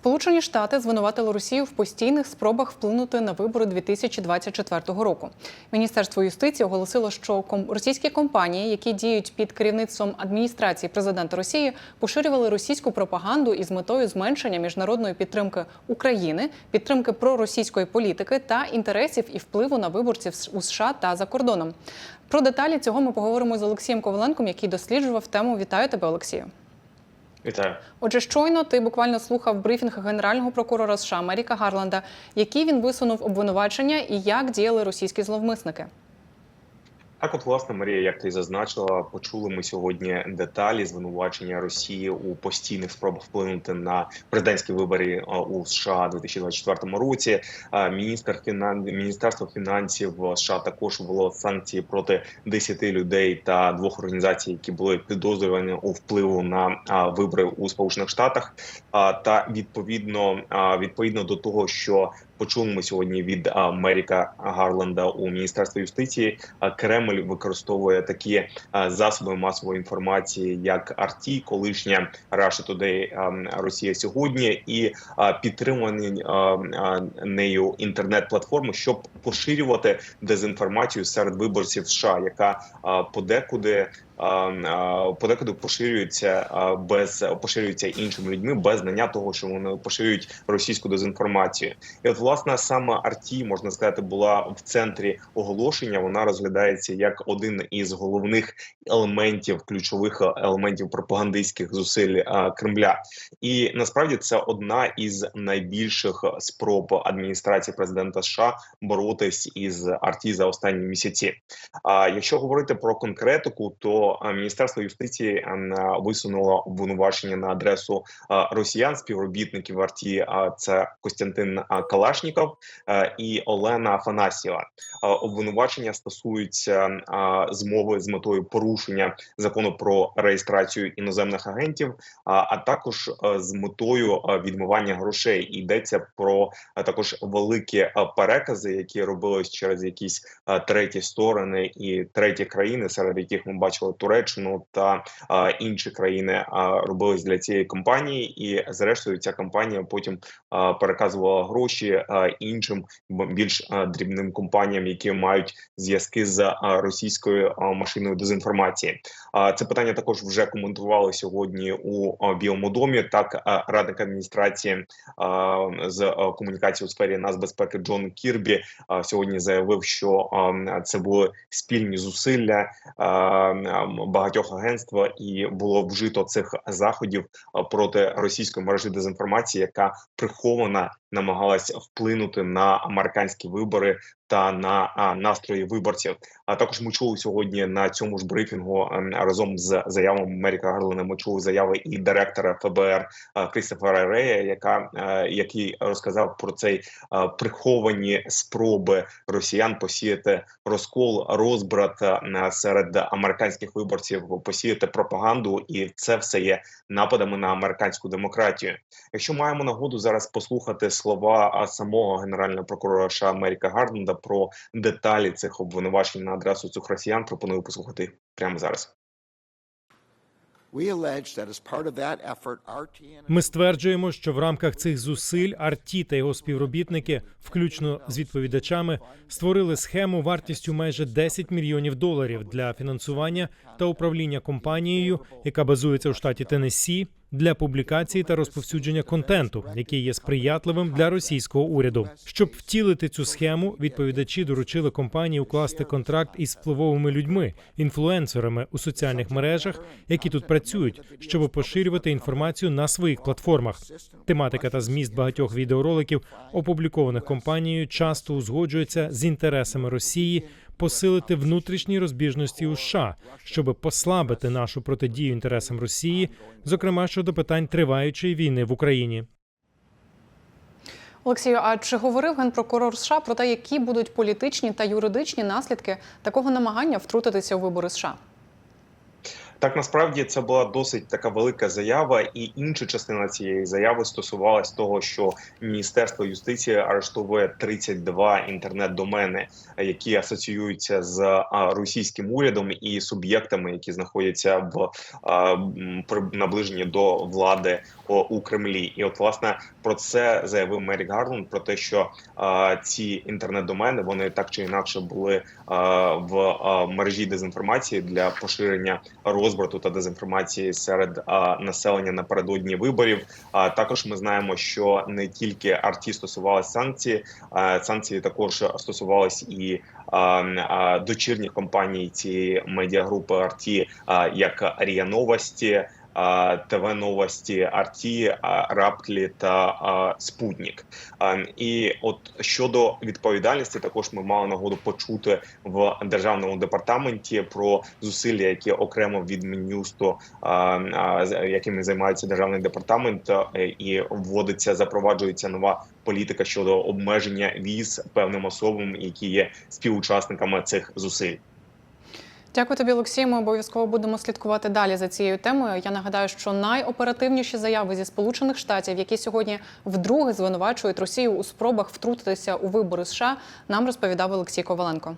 Сполучені Штати звинуватили Росію в постійних спробах вплинути на вибори 2024 року. Міністерство юстиції оголосило, що російські компанії, які діють під керівництвом адміністрації президента Росії, поширювали російську пропаганду із метою зменшення міжнародної підтримки України, підтримки проросійської політики та інтересів і впливу на виборців у США та за кордоном. Про деталі цього ми поговоримо з Олексієм Коваленком, який досліджував тему. Вітаю тебе, Олексію. Вітаю. Отже, щойно ти буквально слухав брифінг генерального прокурора США Меріка Гарланда, які він висунув обвинувачення і як діяли російські зловмисники. Так, от власне Марія, як ти зазначила, почули ми сьогодні деталі звинувачення Росії у постійних спробах вплинути на президентські вибори у США у 2024 році. Міністр фінан... міністерство фінансів США також ввело санкції проти 10 людей та двох організацій, які були підозрювані у впливу на вибори у Сполучених Штатах. Та відповідно відповідно до того, що почули ми сьогодні від а, Меріка Гарланда у міністерстві юстиції. Кремль використовує такі засоби масової інформації, як RT, колишня Russia Today Росія сьогодні, і підтримані нею інтернет-платформи, щоб поширювати дезінформацію серед виборців США, яка подекуди. Подекуди поширюється а, без поширюється іншими людьми без знання того, що вони поширюють російську дезінформацію. І от власне саме Арті можна сказати була в центрі оголошення. Вона розглядається як один із головних елементів, ключових елементів пропагандистських зусиль Кремля. І насправді це одна із найбільших спроб адміністрації президента США боротись із Арті за останні місяці. А якщо говорити про конкретику, то міністерство юстиції висунуло обвинувачення на адресу росіян, співробітників Арті. Це Костянтин Калашніков і Олена Афанасьєва. Обвинувачення стосуються змови з метою порушення закону про реєстрацію іноземних агентів, а, також з метою відмивання грошей. Йдеться про також великі перекази, які робились через якісь треті сторони і треті країни, серед яких ми бачили Туреччину та а, інші країни, а, робились для цієї компанії, і зрештою ця компанія потім а, переказувала гроші а, іншим більш а, дрібним компаніям, які мають зв'язки з а, російською а, машиною дезінформації. А це питання також вже коментували сьогодні у а, Білому домі. Так, а, радник адміністрації а, з а, комунікації у сфері нацбезпеки Джон Кірбі а, сьогодні заявив, що а, це були спільні зусилля а, багатьох агентств, і було вжито цих заходів проти російської мережі дезінформації, яка прихована намагалась вплинути на американські вибори та на настрої виборців. А також ми чули сьогодні на цьому ж брифінгу ем, разом з заявами Меріка Гарлена. Ми чули заяви і директора ФБР а, Крістофера Рея, яка е, який розказав про цей е, приховані спроби росіян посіяти розкол, розбрат е, серед американських виборців, посіяти пропаганду, і це все є нападами на американську демократію. Якщо маємо нагоду зараз послухати слова самого генерального прокурора США Меріка Гарланда про деталі цих обвинувачень на адресу цих росіян, пропоную послухати прямо зараз. Ми стверджуємо, що в рамках цих зусиль Арті та його співробітники, включно з відповідачами, створили схему вартістю майже 10 мільйонів доларів для фінансування та управління компанією, яка базується у штаті Теннессі, для публікації та розповсюдження контенту, який є сприятливим для російського уряду. Щоб втілити цю схему, відповідачі доручили компанії укласти контракт із впливовими людьми, інфлюенсерами у соціальних мережах, які тут працюють, щоб поширювати інформацію на своїх платформах. Тематика та зміст багатьох відеороликів, опублікованих компанією, часто узгоджується з інтересами Росії посилити внутрішні розбіжності у США, щоб послабити нашу протидію інтересам Росії, зокрема щодо питань триваючої війни в Україні. Олексію, а чи говорив генпрокурор США про те, які будуть політичні та юридичні наслідки такого намагання втрутитися у вибори США? Так насправді це була досить така велика заява, і інша частина цієї заяви стосувалась того, що Міністерство юстиції арештовує 32 інтернет-домени, які асоціюються з російським урядом і суб'єктами, які знаходяться в наближенні до влади у Кремлі. І от власне про це заявив Мерік Гарланд, про те, що ці інтернет-домени вони так чи інакше були в мережі дезінформації для поширення розбрату та дезінформації серед населення напередодні виборів. А також ми знаємо, що не тільки арті стосувалися санкції, санкції також стосувались і дочірніх компаній цієї медіагрупи Арті, як Рія Новості. ТВ новості Арті, Раптлі та а, Спутник. І от щодо відповідальності, також ми мали нагоду почути в державному департаменті про зусилля, які окремо від Мін'юсту, якими займається державний департамент, і вводиться, запроваджується нова політика щодо обмеження віз певним особам, які є співучасниками цих зусиль. Дякую тобі, Олексій. Ми обов'язково будемо слідкувати далі за цією темою. Я нагадаю, що найоперативніші заяви зі Сполучених Штатів, які сьогодні вдруге звинувачують Росію у спробах втрутитися у вибори США, нам розповідав Олексій Коваленко.